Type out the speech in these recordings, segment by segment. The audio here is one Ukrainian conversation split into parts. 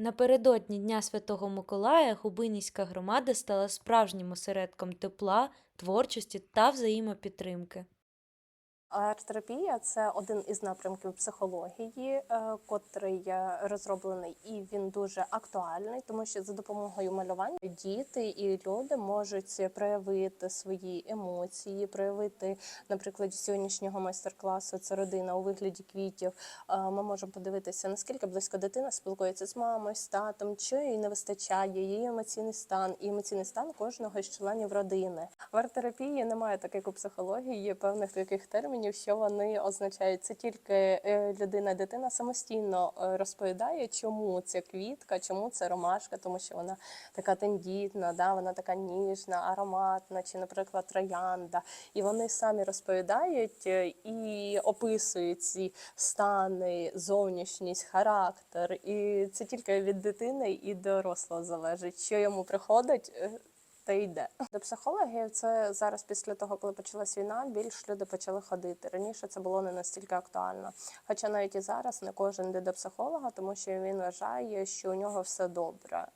Напередодні Дня Святого Миколая Губинівська громада стала справжнім осередком тепла, творчості та взаємопідтримки. Арт-терапія це один із напрямків психології, е, котрий розроблений, і він дуже актуальний, тому що за допомогою малювання діти і люди можуть проявити свої емоції, проявити, наприклад, сьогоднішнього майстер-класу це родина у вигляді квітів. Е, Ми можемо подивитися, наскільки близько дитина спілкується з мамою, з татом, що їй не вистачає, її емоційний стан і емоційний стан кожного із членів родини. В арт-терапії немає так, як у психології, є певних таких термінів, що вони означають. Це тільки е, людина, дитина самостійно е, розповідає, чому ця квітка, чому це ромашка, тому що вона така тендітна, да, вона така ніжна, ароматна, чи, наприклад, троянда. І вони самі розповідають е, і описують ці стани, зовнішність, характер. І це тільки від дитини і дорослого залежить, що йому приходить. Е, та йде. До психологів це зараз після того, коли почалась війна, більш люди почали ходити. Раніше це було не настільки актуально. Хоча навіть і зараз не кожен йде до психолога, тому що він вважає, що у нього все добре.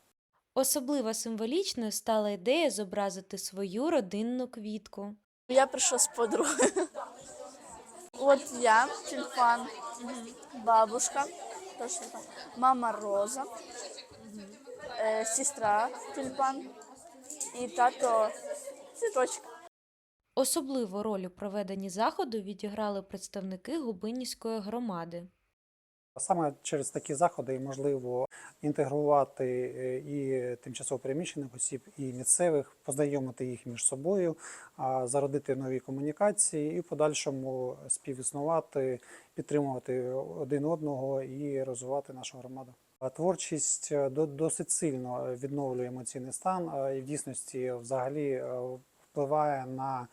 Особливо символічною стала ідея зобразити свою родинну квітку. Я пришла с подругой. Вот я, тюльпан, бабушка, тоже тюльпан, мама Роза, э, сестра тюльпан и тато цветочек. Особливу роль у проведенні заходу відіграли представники Губинівської громади. Саме через такі заходи можливо інтегрувати е, і тимчасово переміщених осіб, і місцевих, познайомити їх між собою, зародити нові комунікації і в подальшому співіснувати, підтримувати один одного і розвивати нашу громаду. А Творчість е, до- досить сильно відновлює емоційний стан і в дійсності взагалі е, впливає на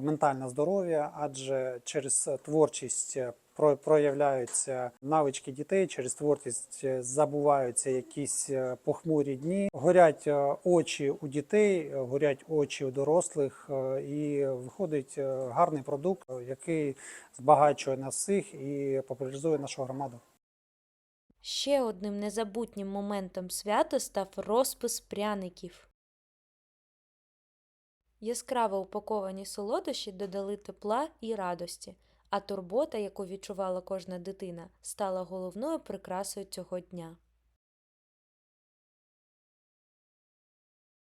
ментальне здоров'я, адже через творчість е, про- проявляються навички дітей, через творчість е, забуваються якісь е, похмурі дні, горять е, очі у дітей, е, горять очі у дорослих, е, і виходить е, гарний продукт, е, який збагачує нас всіх і популяризує нашу громаду. Ще одним незабутнім моментом свята став розпис пряників. Яскраво упаковані солодощі додали тепла і радості, а турбота, яку відчувала кожна дитина, стала головною прикрасою цього дня.